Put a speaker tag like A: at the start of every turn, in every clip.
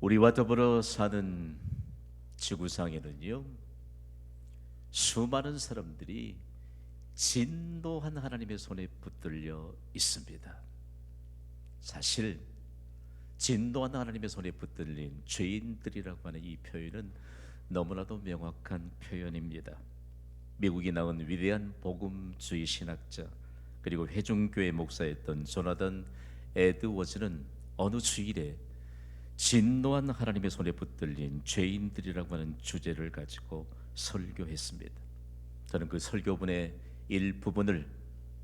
A: 우리와 더불어 사는 지구상에는요 수많은 사람들이 진노한 하나님의 손에 붙들려 있습니다. 사실 진노한 하나님의 손에 붙들린 죄인들이라고 하는 이 표현은 너무나도 명확한 표현입니다. 미국이 낳은 위대한 복음주의 신학자 그리고 회중교회 목사였던 조나단 에드워즈는 어느 주일에 진노한 하나님의 손에 붙들린 죄인들이라고 하는 주제를 가지고 설교했습니다. 저는 그 설교분의 일부분을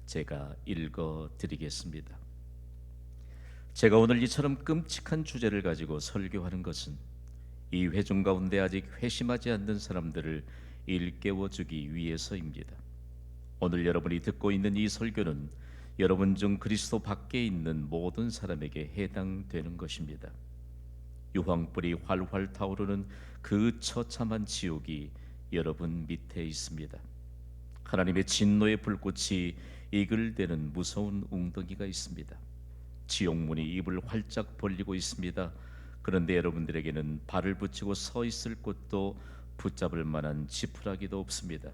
A: 제가 읽어 드리겠습니다. 제가 오늘 이처럼 끔찍한 주제를 가지고 설교하는 것은 이 회중 가운데 아직 회심하지 않는 사람들을 일깨워 주기 위해서입니다. 오늘 여러분이 듣고 있는 이 설교는 여러분 중 그리스도 밖에 있는 모든 사람에게 해당되는 것입니다. 유황불이 활활 타오르는 그 처참한 지옥이 여러분 밑에 있습니다. 하나님의 진노의 불꽃이 이글대는 무서운 웅덩이가 있습니다. 지옥문이 입을 활짝 벌리고 있습니다. 그런데 여러분들에게는 발을 붙이고 서 있을 곳도 붙잡을 만한 지푸라기도 없습니다.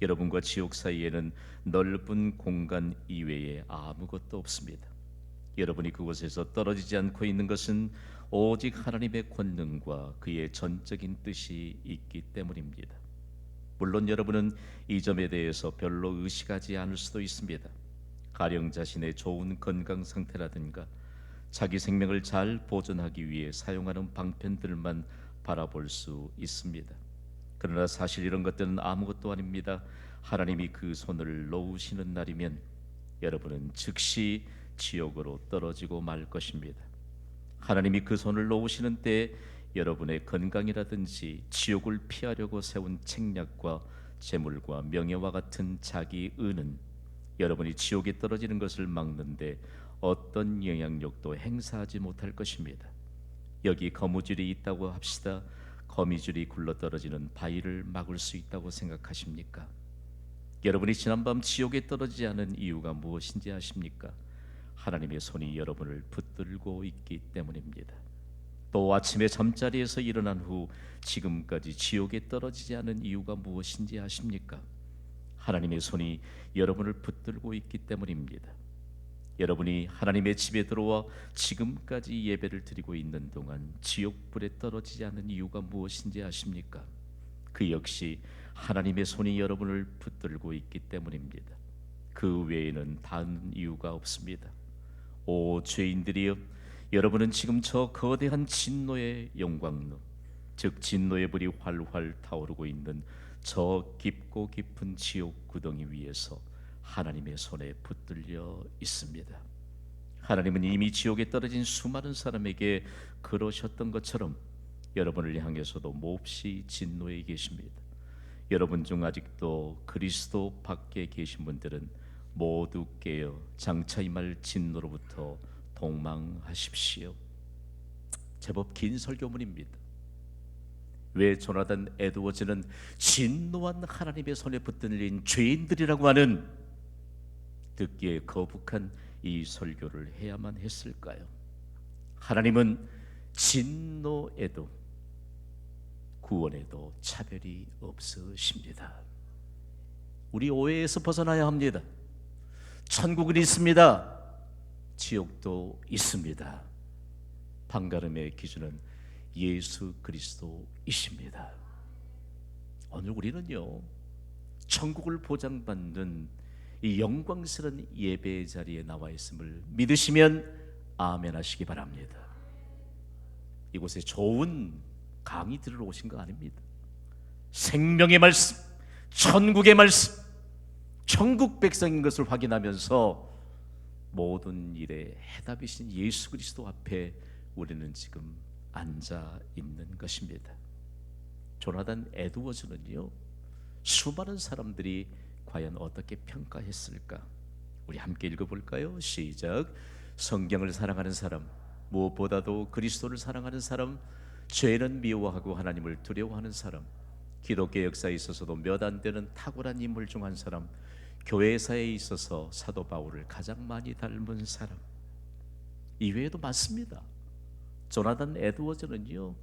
A: 여러분과 지옥 사이에는 넓은 공간 이외에 아무것도 없습니다. 여러분이 그곳에서 떨어지지 않고 있는 것은 오직 하나님의 권능과 그의 전적인 뜻이 있기 때문입니다. 물론 여러분은 이 점에 대해서 별로 의식하지 않을 수도 있습니다. 가령 자신의 좋은 건강 상태라든가 자기 생명을 잘 보존하기 위해 사용하는 방편들만 바라볼 수 있습니다. 그러나 사실 이런 것들은 아무것도 아닙니다. 하나님이 그 손을 놓으시는 날이면 여러분은 즉시 지옥으로 떨어지고 말 것입니다. 하나님이 그 손을 놓으시는 때 여러분의 건강이라든지 지옥을 피하려고 세운 책략과 재물과 명예와 같은 자기 의는 여러분이 지옥에 떨어지는 것을 막는데 어떤 영향력도 행사하지 못할 것입니다. 여기 거무줄이 있다고 합시다. 거미줄이 굴러 떨어지는 바위를 막을 수 있다고 생각하십니까? 여러분이 지난밤 지옥에 떨어지지 않은 이유가 무엇인지 아십니까? 하나님의 손이 여러분을 붙들고 있기 때문입니다. 또 아침에 잠자리에서 일어난 후 지금까지 지옥에 떨어지지 않은 이유가 무엇인지 아십니까? 하나님의 손이 여러분을 붙들고 있기 때문입니다. 여러분이 하나님의 집에 들어와 지금까지 예배를 드리고 있는 동안 지옥불에 떨어지지 않은 이유가 무엇인지 아십니까? 그 역시 하나님의 손이 여러분을 붙들고 있기 때문입니다. 그 외에는 다른 이유가 없습니다. 오 죄인들이여 여러분은 지금 저 거대한 진노의 영광로 즉 진노의 불이 활활 타오르고 있는 저 깊고 깊은 지옥 구덩이 위에서 하나님의 손에 붙들려 있습니다. 하나님은 이미 지옥에 떨어진 수많은 사람에게 그러셨던 것처럼 여러분을 향해서도 몹시 진노에 계십니다. 여러분 중 아직도 그리스도 밖에 계신 분들은 모두 깨어 장차 임할 진노로부터 동망하십시오. 제법 긴 설교문입니다. 왜 조나단 에드워즈는 진노한 하나님의 손에 붙들린 죄인들이라고 하는 듣기에 거북한 이 설교를 해야만 했을까요? 하나님은 진노에도 구원에도 차별이 없으십니다. 우리 오해에서 벗어나야 합니다. 천국은 있습니다. 지옥도 있습니다. 판가름의 기준은 예수 그리스도이십니다. 오늘 우리는요 천국을 보장받는 이 영광스러운 예배 자리에 나와 있음을 믿으시면 아멘 하시기 바랍니다. 이곳에 좋은 강의 들으러 오신 거 아닙니다. 생명의 말씀, 천국의 말씀, 천국 백성인 것을 확인하면서 모든 일에 해답이신 예수 그리스도 앞에 우리는 지금 앉아 있는 것입니다. 조나단 에드워즈는요 수많은 사람들이 과연 어떻게 평가했을까? 우리 함께 읽어 볼까요? 시작. 성경을 사랑하는 사람, 무엇보다도 그리스도를 사랑하는 사람, 죄는 미워하고 하나님을 두려워하는 사람, 기독교 역사에 있어서도 몇 안 되는 탁월한 인물 중 한 사람, 교회사에 있어서 사도 바울을 가장 많이 닮은 사람. 이외에도 많습니다. 조나단 에드워즈는요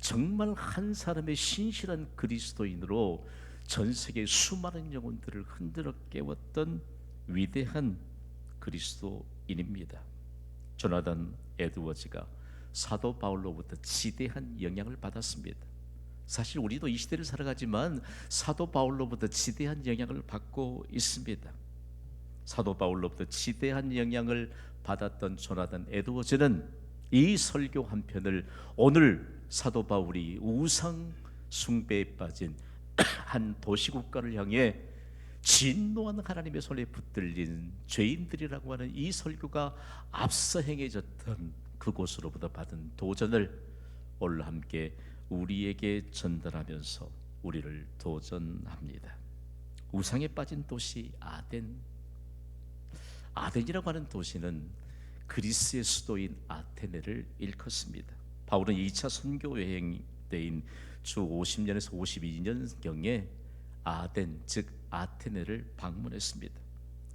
A: 정말 한 사람의 신실한 그리스도인으로 전 세계 수많은 영혼들을 흔들어 깨웠던 위대한 그리스도인입니다. 조나단 에드워즈가 사도 바울로부터 지대한 영향을 받았습니다. 사실 우리도 이 시대를 살아가지만 사도 바울로부터 지대한 영향을 받고 있습니다. 사도 바울로부터 지대한 영향을 받았던 조나단 에드워즈는 이 설교 한 편을 오늘 사도 바울이 우상 숭배에 빠진 한 도시 국가를 향해 진노한 하나님의 손에 붙들린 죄인들이라고 하는 이 설교가 앞서 행해졌던 그곳으로부터 받은 도전을 오늘 함께 우리에게 전달하면서 우리를 도전합니다. 우상에 빠진 도시 아덴. 아덴이라고 하는 도시는 그리스의 수도인 아테네를 일컫습니다. 바울은 2차 선교 여행 때인 주 50년에서 52년 경에 아덴 즉 아테네를 방문했습니다.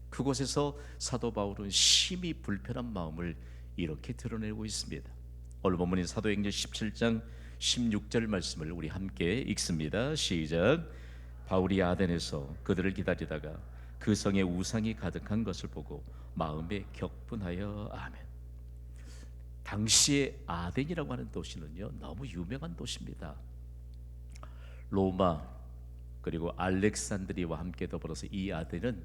A: 그곳에서 사도 바울은 심히 불편한 마음을 이렇게 드러내고 있습니다. 오늘 본문인 사도행전 17장 16절 말씀을 우리 함께 읽습니다. 시작. 바울이 아덴에서 그들을 기다리다가 그 성에 우상이 가득한 것을 보고 마음에 격분하여 아멘. 당시에 아덴이라고 하는 도시는요 너무 유명한 도시입니다. 로마 그리고 알렉산드리와 함께 더불어서 이 아덴은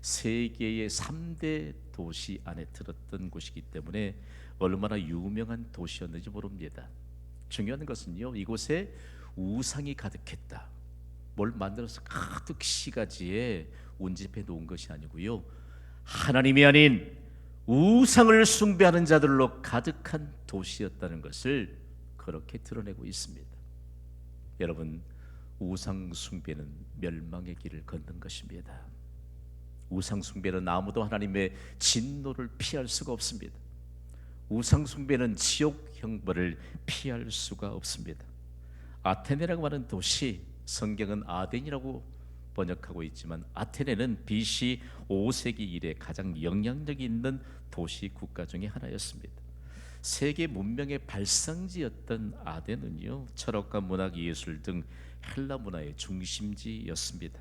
A: 세계의 3대 도시 안에 들었던 곳이기 때문에 얼마나 유명한 도시였는지 모릅니다. 중요한 것은요 이곳에 우상이 가득했다. 뭘 만들어서 가득 시가지에 운집해 놓은 것이 아니고요 하나님이 아닌 우상을 숭배하는 자들로 가득한 도시였다는 것을 그렇게 드러내고 있습니다. 여러분 우상 숭배는 멸망의 길을 걷는 것입니다. 우상 숭배는 아무도 하나님의 진노를 피할 수가 없습니다. 우상 숭배는 지옥 형벌을 피할 수가 없습니다. 아테네라고 하는 도시 성경은 아덴이라고 번역하고 있지만 아테네는 BC 5세기 이래 가장 영향력 있는 도시 국가 중의 하나였습니다. 세계 문명의 발상지였던 아덴은요 철학과 문학, 예술 등 헬라 문화의 중심지였습니다.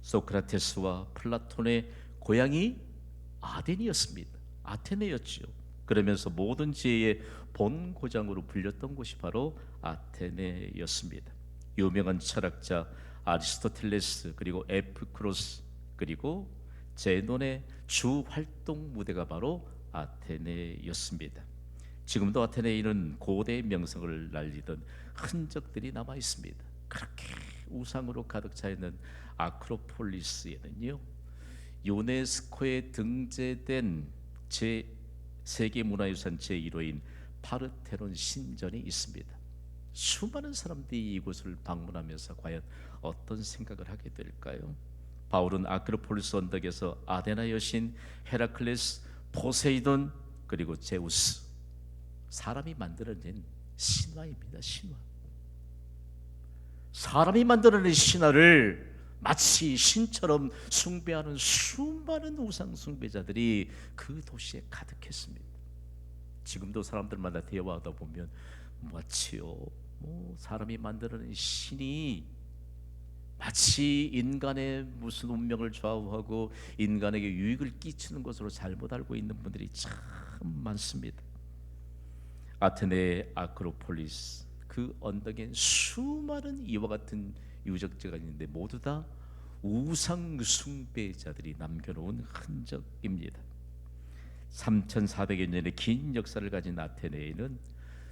A: 소크라테스와 플라톤의 고향이 아덴이었습니다. 아테네였지요. 그러면서 모든 지혜의 본 고장으로 불렸던 곳이 바로 아테네였습니다. 유명한 철학자 아리스토텔레스 그리고 에피크로스 그리고 제논의 주 활동 무대가 바로 아테네였습니다. 지금도 아테네에 있는 고대 명성을 날리던 흔적들이 남아 있습니다. 그렇게 우상으로 가득 차 있는 아크로폴리스에는요 유네스코에 등재된 제 세계 문화유산 제1호인 파르테논 신전이 있습니다. 수많은 사람들이 이곳을 방문하면서 과연 어떤 생각을 하게 될까요? 바울은 아크로폴리스 언덕에서 아데나 여신, 헤라클레스, 포세이돈 그리고 제우스 사람이 만들어낸 신화입니다. 신화. 사람이 만들어낸 신화를 마치 신처럼 숭배하는 수많은 우상 숭배자들이 그 도시에 가득했습니다. 지금도 사람들마다 대화하다 보면 마치요 뭐 사람이 만드는 신이 마치 인간의 무슨 운명을 좌우하고 인간에게 유익을 끼치는 것으로 잘못 알고 있는 분들이 참 많습니다. 아테네 아크로폴리스 그 언덕엔 수많은 이와 같은 유적지가 있는데 모두 다 우상 숭배자들이 남겨놓은 흔적입니다. 3,400여 년의 긴 역사를 가진 아테네에는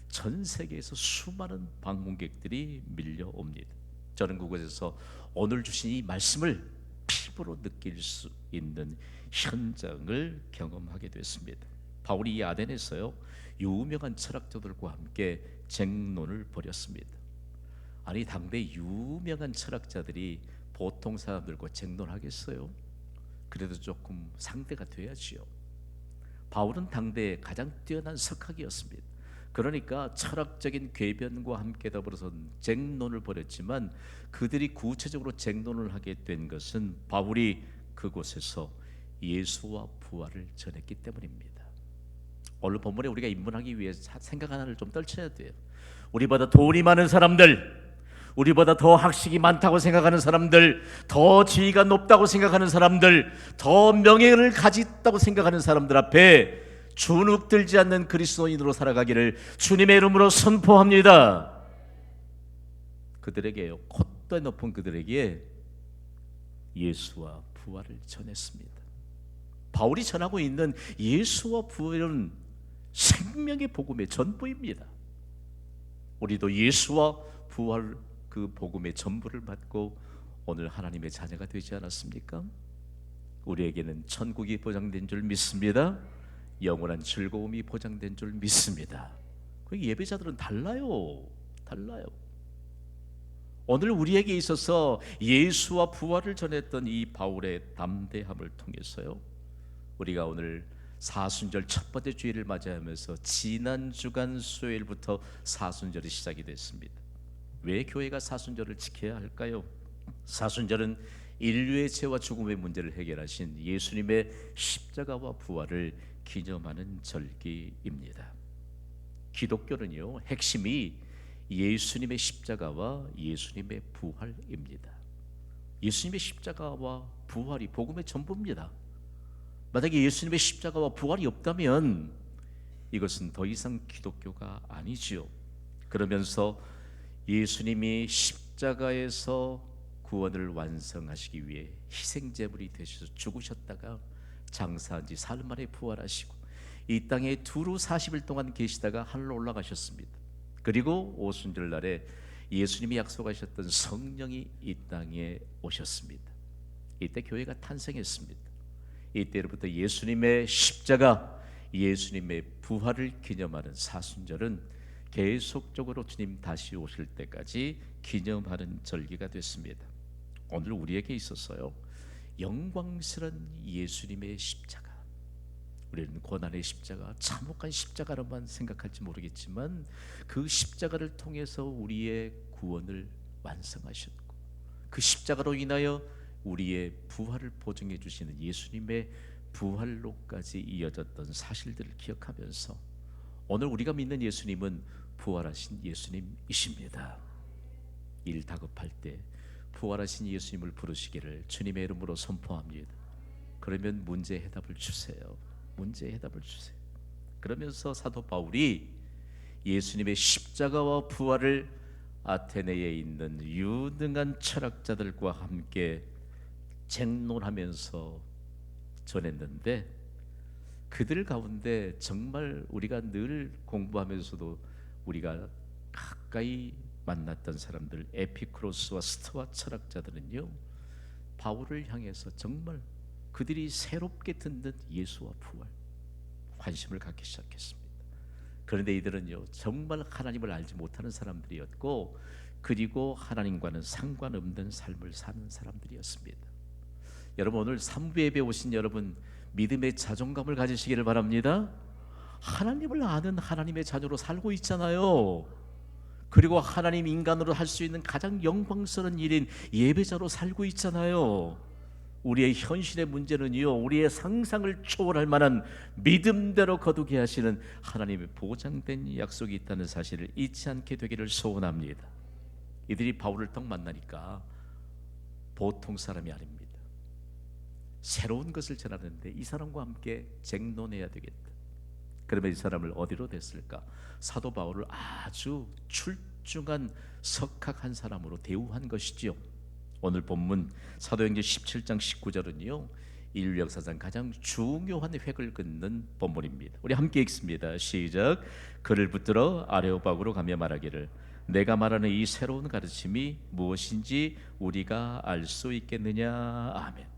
A: 전 세계에서 수많은 방문객들이 밀려옵니다. 저는 그곳에서 오늘 주신 이 말씀을 피부로 느낄 수 있는 현장을 경험하게 됐습니다. 바울이 이 아덴에서요 유명한 철학자들과 함께 쟁론을 벌였습니다. 아니 당대 유명한 철학자들이 보통 사람들과 쟁론하겠어요? 그래도 조금 상대가 돼야지요. 바울은 당대의 가장 뛰어난 석학이었습니다. 그러니까 철학적인 궤변과 함께 더불어서 쟁론을 벌였지만 그들이 구체적으로 쟁론을 하게 된 것은 바울이 그곳에서 예수와 부활을 전했기 때문입니다. 오늘 본문에 우리가 입문하기 위해 사- 생각 하나를 좀 떨쳐야 돼요. 우리보다 돈이 많은 사람들, 우리보다 더 학식이 많다고 생각하는 사람들, 더 지위가 높다고 생각하는 사람들, 더 명예를 가졌다고 생각하는 사람들 앞에 주눅 들지 않는 그리스도인으로 살아가기를 주님의 이름으로 선포합니다. 그들에게요, 콧대 높은 그들에게 예수와 부활을 전했습니다. 바울이 전하고 있는 예수와 부활은 생명의 복음의 전부입니다. 우리도 예수와 부활 그 복음의 전부를 받고 오늘 하나님의 자녀가 되지 않았습니까? 우리에게는 천국이 보장된 줄 믿습니다. 영원한 즐거움이 보장된 줄 믿습니다. 그 예배자들은 달라요. 달라요. 오늘 우리에게 있어서 예수와 부활을 전했던 이 바울의 담대함을 통해서요. 우리가 오늘 사순절 첫 번째 주일을 맞이하면서 지난 주간 수요일부터 사순절이 시작이 됐습니다. 왜 교회가 사순절을 지켜야 할까요? 사순절은 인류의 죄와 죽음의 문제를 해결하신 예수님의 십자가와 부활을 기념하는 절기입니다. 기독교는요 핵심이 예수님의 십자가와 예수님의 부활입니다. 예수님의 십자가와 부활이 복음의 전부입니다. 만약에 예수님의 십자가와 부활이 없다면 이것은 더 이상 기독교가 아니지요. 그러면서 예수님이 십자가에서 구원을 완성하시기 위해 희생 제물이 되셔서 죽으셨다가 장사한 지 사흘 만에 부활하시고 이 땅에 두루 40일 동안 계시다가 하늘로 올라가셨습니다. 그리고 오순절 날에 예수님이 약속하셨던 성령이 이 땅에 오셨습니다. 이때 교회가 탄생했습니다. 이때로부터 예수님의 십자가, 예수님의 부활을 기념하는 사순절은 계속적으로 주님 다시 오실 때까지 기념하는 절기가 됐습니다. 오늘 우리에게 있어서요 영광스런 예수님의 십자가 우리는 고난의 십자가 참혹한 십자가로만 생각할지 모르겠지만 그 십자가를 통해서 우리의 구원을 완성하셨고 그 십자가로 인하여 우리의 부활을 보증해 주시는 예수님의 부활로까지 이어졌던 사실들을 기억하면서 오늘 우리가 믿는 예수님은 부활하신 예수님이십니다. 일 다급할 때 부활하신 예수님을 부르시기를 주님의 이름으로 선포합니다. 그러면 문제 해답을 주세요. 문제 해답을 주세요. 그러면서 사도 바울이 예수님의 십자가와 부활을 아테네에 있는 유능한 철학자들과 함께 쟁론하면서 전했는데 그들 가운데 정말 우리가 늘 공부하면서도 우리가 가까이 만났던 사람들 에피크로스와 스토아 철학자들은요 바울을 향해서 정말 그들이 새롭게 듣는 예수와 부활 관심을 갖기 시작했습니다. 그런데 이들은요 정말 하나님을 알지 못하는 사람들이었고 그리고 하나님과는 상관없는 삶을 사는 사람들이었습니다. 여러분 오늘 삼부 예배 오신 여러분 믿음의 자존감을 가지시기를 바랍니다. 하나님을 아는 하나님의 자녀로 살고 있잖아요. 그리고 하나님 인간으로 할 수 있는 가장 영광스러운 일인 예배자로 살고 있잖아요. 우리의 현실의 문제는요, 우리의 상상을 초월할 만한 믿음대로 거두게 하시는 하나님의 보장된 약속이 있다는 사실을 잊지 않게 되기를 소원합니다. 이들이 바울을 딱 만나니까 보통 사람이 아닙니다. 새로운 것을 전하는데 이 사람과 함께 쟁론해야 되겠다. 그러면 이 사람을 어디로 댔을까? 사도 바울을 아주 출중한 석학한 사람으로 대우한 것이지요. 오늘 본문 사도행전 17장 19절은요. 인류 역사상 가장 중요한 획을 긋는 본문입니다. 우리 함께 읽습니다. 시작. 그를 붙들어 아레오박으로 가며 말하기를 내가 말하는 이 새로운 가르침이 무엇인지 우리가 알 수 있겠느냐. 아멘.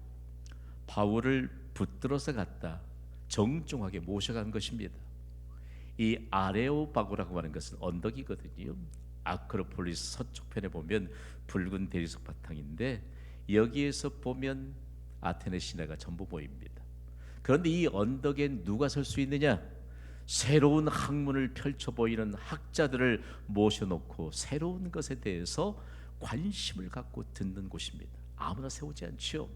A: 바울을 붙들어서 갔다. 정중하게 모셔간 것입니다. 이 아레오바고라고 하는 것은 언덕이거든요. 아크로폴리스 서쪽편에 보면 붉은 대리석 바탕인데 여기에서 보면 아테네 시내가 전부 보입니다. 그런데 이 언덕에 누가 설 수 있느냐? 새로운 학문을 펼쳐 보이는 학자들을 모셔놓고 새로운 것에 대해서 관심을 갖고 듣는 곳입니다. 아무나 세우지 않죠.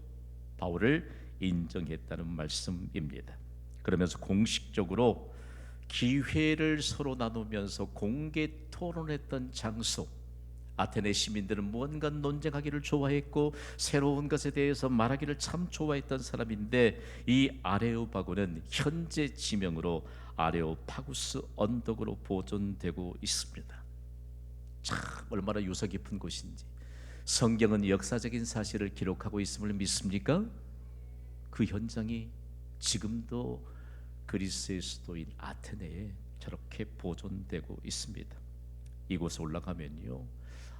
A: 바울을 인정했다는 말씀입니다. 그러면서 공식적으로 기회를 서로 나누면서 공개 토론했던 장소. 아테네 시민들은 무언가 논쟁하기를 좋아했고 새로운 것에 대해서 말하기를 참 좋아했던 사람인데 이 아레오파고는 현재 지명으로 아레오파구스 언덕으로 보존되고 있습니다. 참 얼마나 유서 깊은 곳인지 성경은 역사적인 사실을 기록하고 있음을 믿습니까? 그 현장이 지금도 그리스의 수도인 아테네에 저렇게 보존되고 있습니다. 이곳에 올라가면요.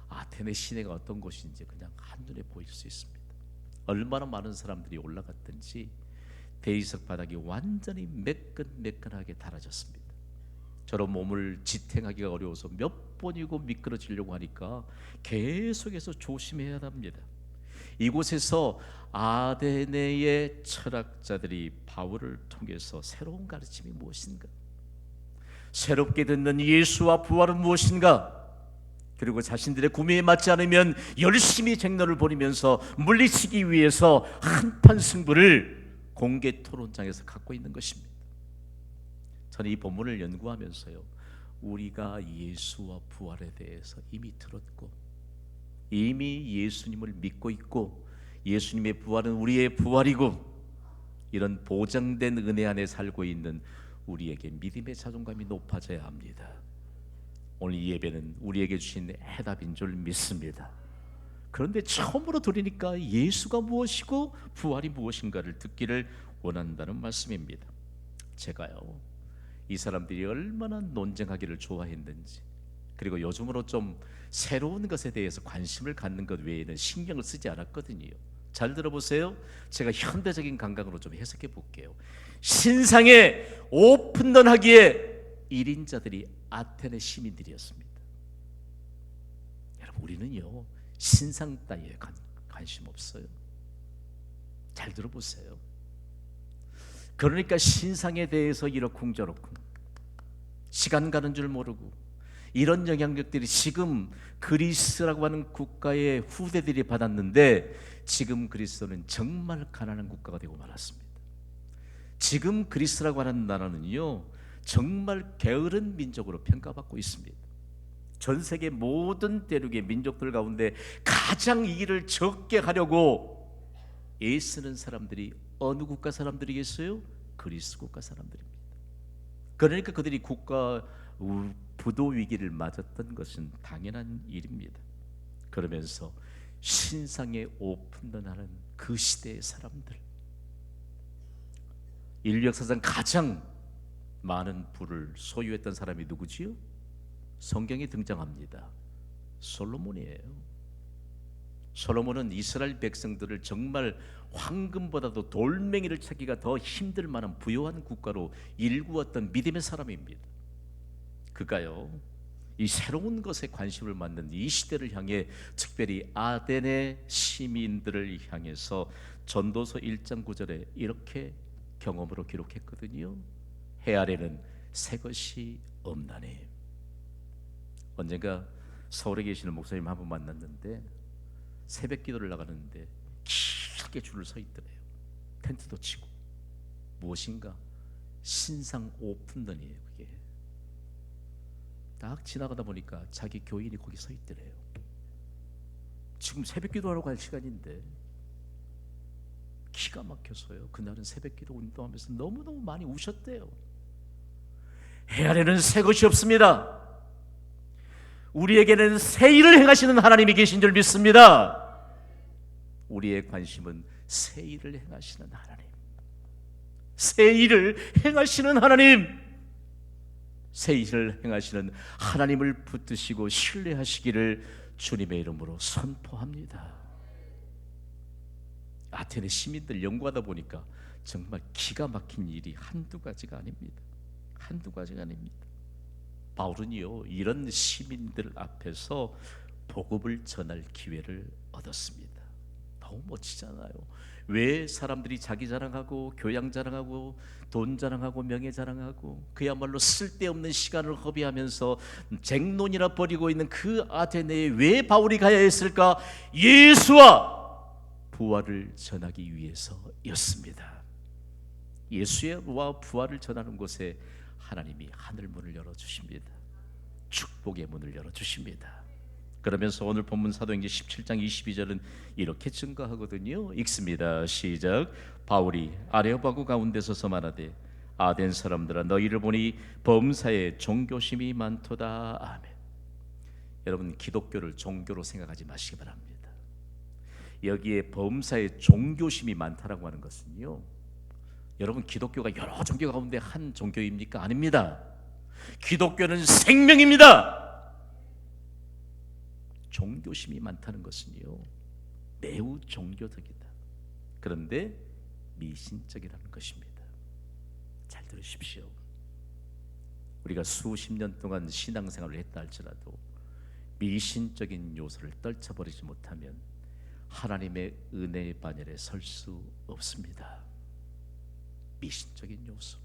A: 아테네 시내가 어떤 곳인지 그냥 한눈에 보일 수 있습니다. 얼마나 많은 사람들이 올라갔든지 대리석 바닥이 완전히 매끈매끈하게 달아졌습니다. 저런 몸을 지탱하기가 어려워서 몇 번이고 미끄러지려고 하니까 계속해서 조심해야 합니다. 이곳에서 아데네의 철학자들이 바울을 통해서 새로운 가르침이 무엇인가? 새롭게 듣는 예수와 부활은 무엇인가? 그리고 자신들의 구매에 맞지 않으면 열심히 쟁론을 벌이면서 물리치기 위해서 한판 승부를 공개 토론장에서 갖고 있는 것입니다. 저는 이 본문을 연구하면서요. 우리가 예수와 부활에 대해서 이미 들었고 이미 예수님을 믿고 있고 예수님의 부활은 우리의 부활이고 이런 보장된 은혜 안에 살고 있는 우리에게 믿음의 자존감이 높아져야 합니다. 오늘 이 예배는 우리에게 주신 해답인 줄 믿습니다. 그런데 처음으로 들으니까 예수가 무엇이고 부활이 무엇인가를 듣기를 원한다는 말씀입니다. 제가요 이 사람들이 얼마나 논쟁하기를 좋아했는지 그리고 요즘으로 좀 새로운 것에 대해서 관심을 갖는 것 외에는 신경을 쓰지 않았거든요. 잘 들어보세요. 제가 현대적인 감각으로 좀 해석해 볼게요. 신상에 오픈런하기에 1인자들이 아테네 시민들이었습니다. 여러분 우리는요 신상 따위에 관, 관심 없어요. 잘 들어보세요. 그러니까 신상에 대해서 이러쿵저러쿵 시간 가는 줄 모르고 이런 영향력들이 지금 그리스라고 하는 국가의 후대들이 받았는데 지금 그리스는 정말 가난한 국가가 되고 말았습니다. 지금 그리스라고 하는 나라는요 정말 게으른 민족으로 평가받고 있습니다. 전 세계 모든 대륙의 민족들 가운데 가장 일을 적게 하려고 애쓰는 사람들이 어느 국가 사람들이겠어요? 그리스 국가 사람들입니다. 그러니까 그들이 국가 부도 위기를 맞았던 것은 당연한 일입니다. 그러면서 신상에 오픈런하는 그 시대의 사람들, 인류 역사상 가장 많은 부를 소유했던 사람이 누구지요? 성경에 등장합니다. 솔로몬이에요. 솔로몬은 이스라엘 백성들을 정말 황금보다도 돌멩이를 찾기가 더 힘들 만한 부유한 국가로 일구었던 믿음의 사람입니다. 그가요. 이 새로운 것에 관심을 갖는 이 시대를 향해 특별히 아덴의 시민들을 향해서 전도서 1장 9절에 이렇게 경험으로 기록했거든요. 해 아래는 새 것이 없나니. 언젠가 서울에 계시는 목사님 한번 만났는데 새벽 기도를 나가는데 길게 줄을 서 있더래요. 텐트도 치고 무엇인가 신상 오픈런이에요. 그게 딱 지나가다 보니까 자기 교인이 거기 서 있더래요. 지금 새벽 기도하러 갈 시간인데 기가 막혀서요. 그날은 새벽 기도 운동하면서 너무너무 많이 우셨대요. 해 아래는 새 것이 없습니다. 우리에게는 새 일을 행하시는 하나님이 계신 줄 믿습니다. 우리의 관심은 새 일을 행하시는 하나님. 새 일을 행하시는 하나님. 새 일을 행하시는 하나님을 붙드시고 신뢰하시기를 주님의 이름으로 선포합니다. 아테네 시민들 연구하다 보니까 정말 기가 막힌 일이 한두 가지가 아닙니다. 한두 가지가 아닙니다. 바울은요 이런 시민들 앞에서 복음을 전할 기회를 얻었습니다. 너무 멋지잖아요. 왜 사람들이 자기 자랑하고 교양 자랑하고 돈 자랑하고 명예 자랑하고 그야말로 쓸데없는 시간을 허비하면서 쟁론이나 벌이고 있는 그 아테네에 왜 바울이 가야 했을까? 예수와 부활을 전하기 위해서였습니다. 예수와 부활을 전하는 곳에 하나님이 하늘 문을 열어 주십니다. 축복의 문을 열어 주십니다. 그러면서 오늘 본문 사도행전 17장 22절은 이렇게 증거하거든요. 읽습니다. 시작. 바울이 아레오바구 가운데 서서 말하되 아덴 사람들아 너희를 보니 범사에 종교심이 많도다. 아멘. 여러분 기독교를 종교로 생각하지 마시기 바랍니다. 여기에 범사에 종교심이 많다라고 하는 것은요. 여러분 기독교가 여러 종교 가운데 한 종교입니까? 아닙니다. 기독교는 생명입니다. 종교심이 많다는 것은요 매우 종교적이다. 그런데 미신적이라는 것입니다. 잘 들으십시오. 우리가 수십 년 동안 신앙생활을 했다 할지라도 미신적인 요소를 떨쳐버리지 못하면 하나님의 은혜의 반열에 설 수 없습니다. 미신적인 요소.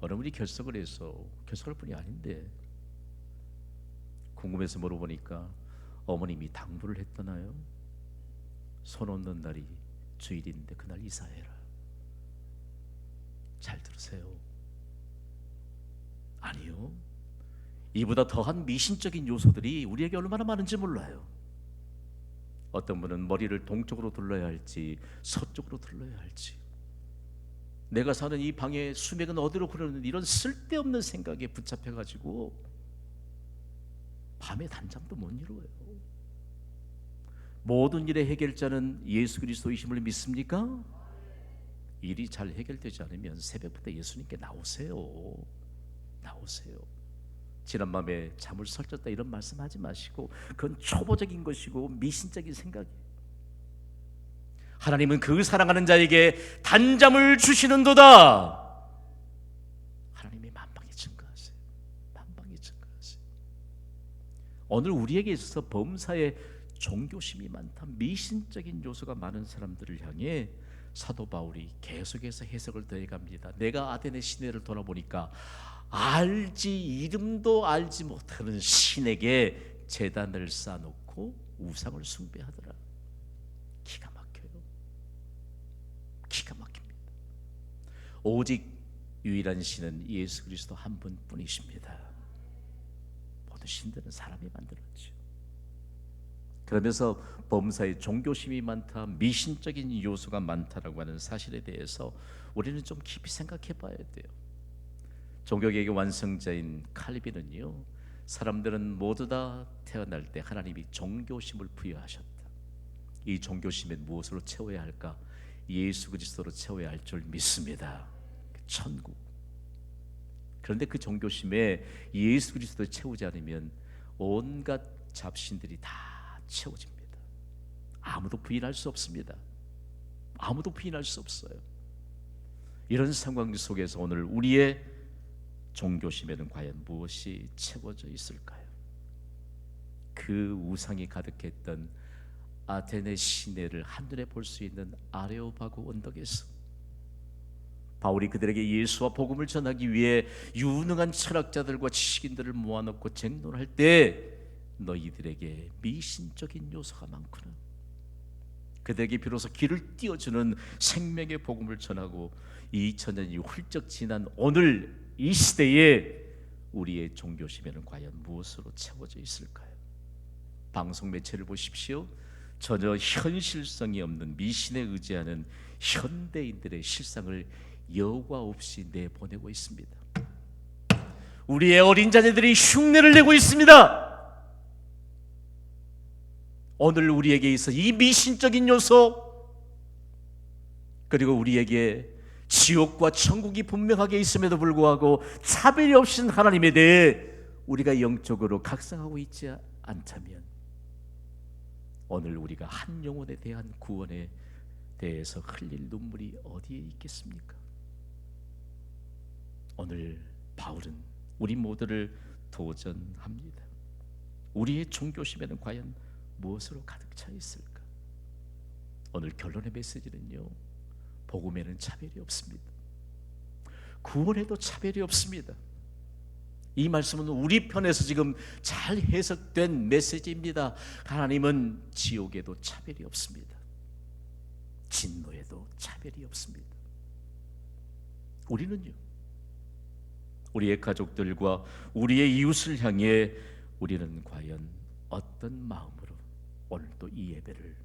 A: 어느 분이 결석을 해서 결석할 뿐이 아닌데 궁금해서 물어보니까 어머님이 당부를 했더나요? 손 얹는 날이 주일인데 그날 이사해라. 잘 들으세요. 아니요. 이보다 더한 미신적인 요소들이 우리에게 얼마나 많은지 몰라요. 어떤 분은 머리를 동쪽으로 둘러야 할지 서쪽으로 둘러야 할지 내가 사는 이 방의 수맥은 어디로 흐르는 이런 쓸데없는 생각에 붙잡혀 가지고 밤에 단잠도 못 이루어요. 모든 일의 해결자는 예수 그리스도이심을 믿습니까? 일이 잘 해결되지 않으면 새벽부터 예수님께 나오세요. 나오세요. 지난 밤에 잠을 설쳤다 이런 말씀하지 마시고 그건 초보적인 것이고 미신적인 생각이에요. 하나님은 그 사랑하는 자에게 단잠을 주시는도다. 하나님이 만방에 증거하세요. 만방에 증거하세요. 오늘 우리에게 있어서 범사에 종교심이 많다, 미신적인 요소가 많은 사람들을 향해 사도 바울이 계속해서 해석을 더해갑니다. 내가 아덴의 시내를 돌아보니까 알지 이름도 알지 못하는 신에게 제단을 쌓아놓고 우상을 숭배하더라. 기가 막혀요. 기가 막힙니다. 오직 유일한 신은 예수 그리스도 한 분뿐이십니다. 모든 신들은 사람이 만들었죠. 그러면서 범사에 종교심이 많다, 미신적인 요소가 많다라고 하는 사실에 대해서 우리는 좀 깊이 생각해 봐야 돼요. 종교개혁의 완성자인 칼빈은요, 사람들은 모두 다 태어날 때 하나님이 종교심을 부여하셨다. 이 종교심에 무엇으로 채워야 할까? 예수 그리스도로 채워야 할 줄 믿습니다. 천국. 그런데 그 종교심에 예수 그리스도를 채우지 않으면 온갖 잡신들이 다 채워집니다. 아무도 부인할 수 없습니다. 아무도 부인할 수 없어요. 이런 상황 속에서 오늘 우리의 종교심에는 과연 무엇이 채워져 있을까요? 그 우상이 가득했던 아테네 시내를 한눈에 볼 수 있는 아레오바고 언덕에서 바울이 그들에게 예수와 복음을 전하기 위해 유능한 철학자들과 지식인들을 모아놓고 쟁론할 때 너희들에게 미신적인 요소가 많구나. 그들에게 비로소 길을 띄워주는 생명의 복음을 전하고 2000년이 훌쩍 지난 오늘 이 시대에 우리의 종교 심에는 과연 무엇으로 채워져 있을까요? 방송 매체를 보십시오. 전혀 현실성이 없는 미신에 의지하는 현대인들의 실상을 여과 없이 내보내고 있습니다. 우리의 어린 자녀들이 흉내를 내고 있습니다. 오늘 우리에게 있어 이 미신적인 요소 그리고 우리에게 지옥과 천국이 분명하게 있음에도 불구하고 차별이 없인 하나님에 대해 우리가 영적으로 각성하고 있지 않다면 오늘 우리가 한 영혼에 대한 구원에 대해서 흘릴 눈물이 어디에 있겠습니까? 오늘 바울은 우리 모두를 도전합니다. 우리의 종교심에는 과연 무엇으로 가득 차 있을까? 오늘 결론의 메시지는요. 복음에는 차별이 없습니다. 구원에도 차별이 없습니다. 이 말씀은 우리 편에서 지금 잘 해석된 메시지입니다. 하나님은 지옥에도 차별이 없습니다. 진노에도 차별이 없습니다. 우리는요. 우리의 가족들과 우리의 이웃을 향해 우리는 과연 어떤 마음으로 오늘도 이 예배를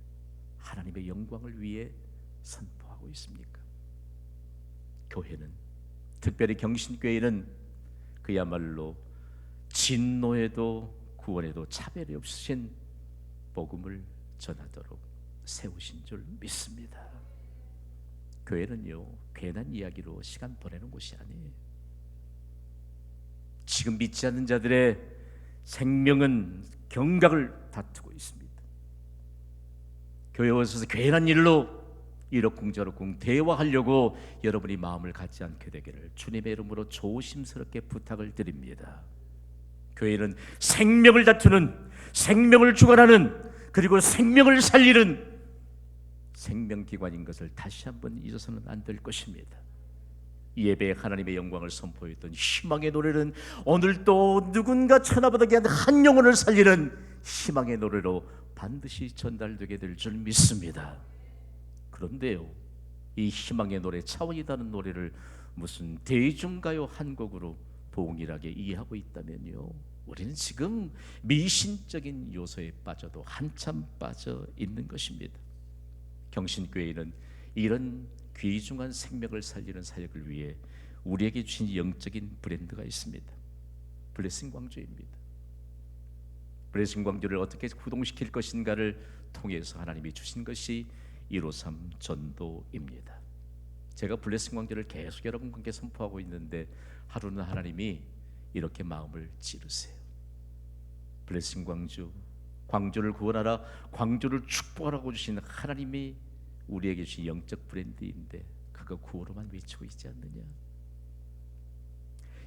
A: 하나님의 영광을 위해 선포하고 있습니까? 교회는 특별히 경신교회는 그야말로 진노에도 구원에도 차별이 없으신 복음을 전하도록 세우신 줄 믿습니다. 교회는요 괜한 이야기로 시간 보내는 곳이 아니에요. 지금 믿지 않는 자들의 생명은 경각을 다투고 있습니다. 교회 오셔서 괜한 일로 이러쿵저러쿵 대화하려고 여러분이 마음을 갖지 않게 되기를 주님의 이름으로 조심스럽게 부탁을 드립니다. 교회는 생명을 다투는 생명을 주관하는 그리고 생명을 살리는 생명기관인 것을 다시 한번 잊어서는 안 될 것입니다. 이 예배에 하나님의 영광을 선포했던 희망의 노래는 오늘 또 누군가 귀한 한 영혼을 살리는 희망의 노래로 반드시 전달되게 될 줄 믿습니다. 그런데요, 이 희망의 노래 차원이다는 노래를 무슨 대중가요 한 곡으로 동일하게 이해하고 있다면요, 우리는 지금 미신적인 요소에 빠져도 한참 빠져 있는 것입니다. 경신교회는 이런 귀중한 생명을 살리는 사역을 위해 우리에게 주신 영적인 브랜드가 있습니다. 블레싱 광주입니다. 블레싱 광주를 어떻게 구동시킬 것인가를 통해서 하나님이 주신 것이 153 전도입니다. 제가 블레싱 광주를 계속 여러분께 선포하고 있는데 하루는 하나님이 이렇게 마음을 찌르세요. 블레싱 광주, 광주를 구원하라, 광주를 축복하라고 주신 하나님이 우리에게 주신 영적 브랜드인데 그거 구호로만 외치고 있지 않느냐?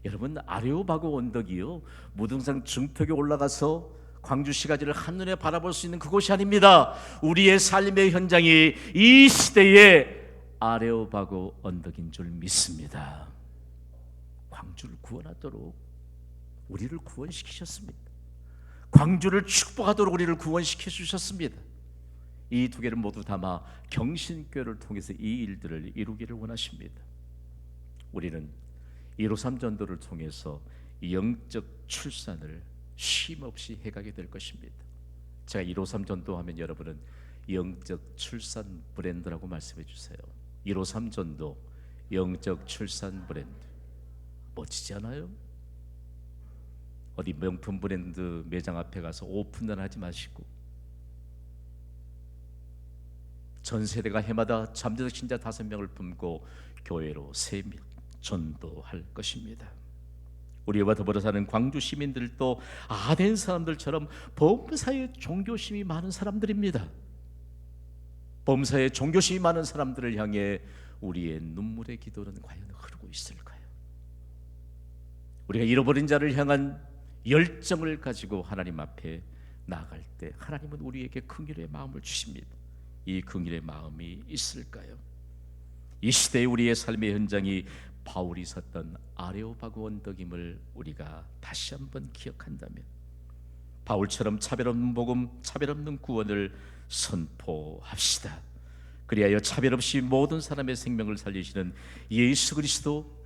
A: 여러분 아레오바고 언덕이요 무등산 중턱에 올라가서 광주 시가지를 한눈에 바라볼 수 있는 그곳이 아닙니다. 우리의 삶의 현장이 이 시대의 아레오바고 언덕인 줄 믿습니다. 광주를 구원하도록 우리를 구원시키셨습니다. 광주를 축복하도록 우리를 구원시켜 주셨습니다. 이 두 개를 모두 담아 경신교를 통해서 이 일들을 이루기를 원하십니다. 우리는 153 전도를 통해서 영적 출산을 쉼 없이 해가게 될 것입니다. 제가 153 전도하면 여러분은 영적 출산 브랜드라고 말씀해 주세요. 153 전도 영적 출산 브랜드 멋지지 않아요? 어디 명품 브랜드 매장 앞에 가서 오픈런 하지 마시고 전 세대가 해마다 잠재적 신자 다섯 명을 품고 교회로 세명 전도할 것입니다. 우리와 더불어 사는 광주 시민들도 아덴 사람들처럼 범사에 종교심이 많은 사람들입니다. 범사에 종교심이 많은 사람들을 향해 우리의 눈물의 기도는 과연 흐르고 있을까요? 우리가 잃어버린 자를 향한 열정을 가지고 하나님 앞에 나아갈 때 하나님은 우리에게 긍휼의 마음을 주십니다. 이 긍휼의 마음이 있을까요? 이 시대의 우리의 삶의 현장이 바울이 섰던 아레오바고 언덕임을 우리가 다시 한번 기억한다면 바울처럼 차별 없는 복음, 차별 없는 구원을 선포합시다. 그리하여 차별 없이 모든 사람의 생명을 살리시는 예수 그리스도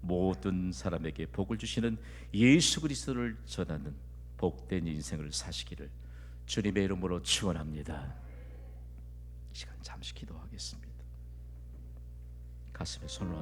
A: 모든 사람에게 복을 주시는 예수 그리스도를 전하는 복된 인생을 사시기를 주님의 이름으로 축원합니다. 시간 잠시 기도하겠습니다. 가슴에 손을 얹